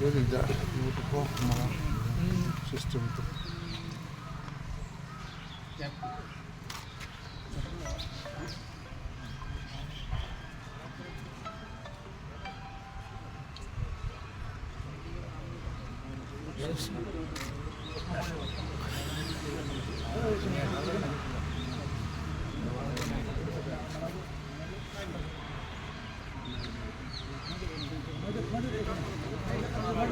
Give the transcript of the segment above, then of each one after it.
Böyle der. Yurdu korkma. Sistem tut. Thank you.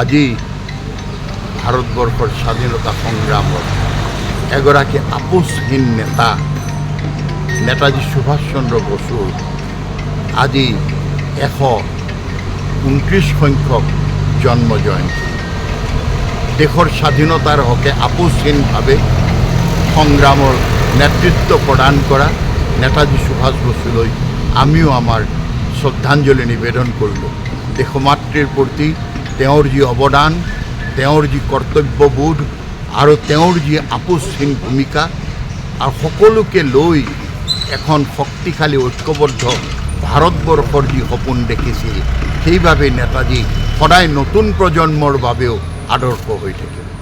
আজি ভাৰতবৰ্ষৰ স্বাধীনতা সংগ্ৰামত এগৰাকী আপোচহীন নেতা, নেতাজী সুভাষ চন্দ্ৰ বসু আজি এশ ঊনত্ৰিছ সংখ্যক জন্ম জয়ন্তী। দেশৰ স্বাধীনতাৰ হকে আপোচহীনভাৱে সংগ্ৰামৰ নেতৃত্ব প্ৰদান কৰা নেতাজী সুভাষ বসুলৈ আমিও আমাৰ শ্ৰদ্ধাঞ্জলি নিবেদন কৰিলোঁ। দেশমাতৃৰ প্ৰতি তেওঁৰ যি অৱদান, তেওঁৰ যি কৰ্তব্যবোধ আৰু তেওঁৰ যি আপোচহীন ভূমিকা আৰু সকলোকে লৈ এখন শক্তিশালী, ঐক্যবদ্ধ ভাৰতবৰ্ষৰ যি সপোন দেখিছিল সেইবাবে নেতাজী সদায় নতুন প্ৰজন্মৰ বাবেও আদৰ্শ হৈ থাকিব